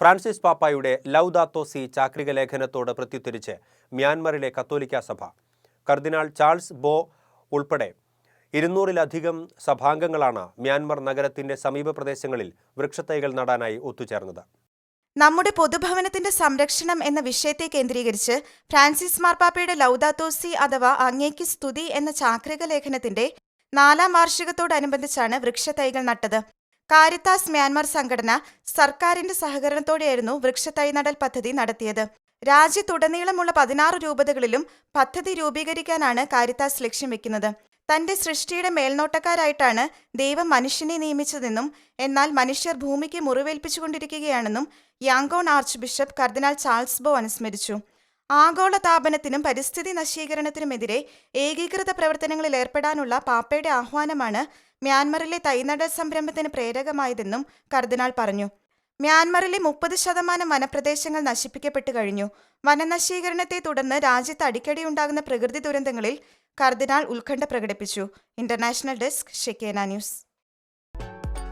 Francis പാപ്പായുടെ ലൗദാത്തോസി ചാക്രിക ലേഖനത്തോട് പ്രത്യുത്തരിച്ച് മ്യാൻമറിലെ കത്തോലിക്ക സഭ കർദിനാൾ ചാൾസ് ബോ ഉൾപ്പെടെ ഇരുന്നൂറിലധികം സഭാംഗങ്ങളാണ് മ്യാൻമർ നഗരത്തിന്റെ സമീപ പ്രദേശങ്ങളിൽ വൃക്ഷത്തൈകൾ നടാനായി ഒത്തുചേർന്നത്. നമ്മുടെ പൊതുഭവനത്തിന്റെ സംരക്ഷണം എന്ന വിഷയത്തെ കേന്ദ്രീകരിച്ച് ഫ്രാൻസിസ് മാർപ്പാപ്പയുടെ ലൗദാത്തോസി അഥവാ അങ്ങേക്ക് സ്തുതി എന്ന ചാക്രിക ലേഖനത്തിന്റെ നാലാം വാർഷികത്തോടനുബന്ധിച്ചാണ് വൃക്ഷത്തൈകൾ നട്ടത്. കാരിത്താസ് മ്യാൻമാർ സംഘടന സർക്കാരിന്റെ സഹകരണത്തോടെയായിരുന്നു വൃക്ഷത്തൈ നടൽ പദ്ധതി നടത്തിയത്. രാജ്യത്തുടനീളമുള്ള പതിനാറ് രൂപതകളിലും പദ്ധതി രൂപീകരിക്കാനാണ് കാരിത്താസ് ലക്ഷ്യം വെക്കുന്നത്. തന്റെ സൃഷ്ടിയുടെ മേൽനോട്ടക്കാരായിട്ടാണ് ദൈവം മനുഷ്യനെ നിയമിച്ചതെന്നും എന്നാൽ മനുഷ്യർ ഭൂമിക്ക് മുറിവേൽപ്പിച്ചുകൊണ്ടിരിക്കുകയാണെന്നും യാങ്കോൺ ആർച്ച് ബിഷപ്പ് കർദിനാൾ ചാൾസ് ബോ അനുസ്മരിച്ചു. ആഗോള താപനത്തിനും പരിസ്ഥിതി നശീകരണത്തിനുമെതിരെ ഏകീകൃത പ്രവർത്തനങ്ങളിൽ ഏർപ്പെടാനുള്ള പാപ്പയുടെ ആഹ്വാനമാണ് മ്യാൻമറിലെ തൈനട സംരംഭത്തിന് പ്രേരകമായതെന്നും കർദിനാൾ പറഞ്ഞു. മ്യാൻമറിലെ മുപ്പത് ശതമാനം വനപ്രദേശങ്ങൾ നശിപ്പിക്കപ്പെട്ടു കഴിഞ്ഞു. വനനശീകരണത്തെ തുടർന്ന് രാജ്യത്ത് അടിക്കടി ഉണ്ടാകുന്ന പ്രകൃതി ദുരന്തങ്ങളിൽ കർദിനാൾ ഉത്കണ്ഠ പ്രകടിപ്പിച്ചു. International desk Shekinah news.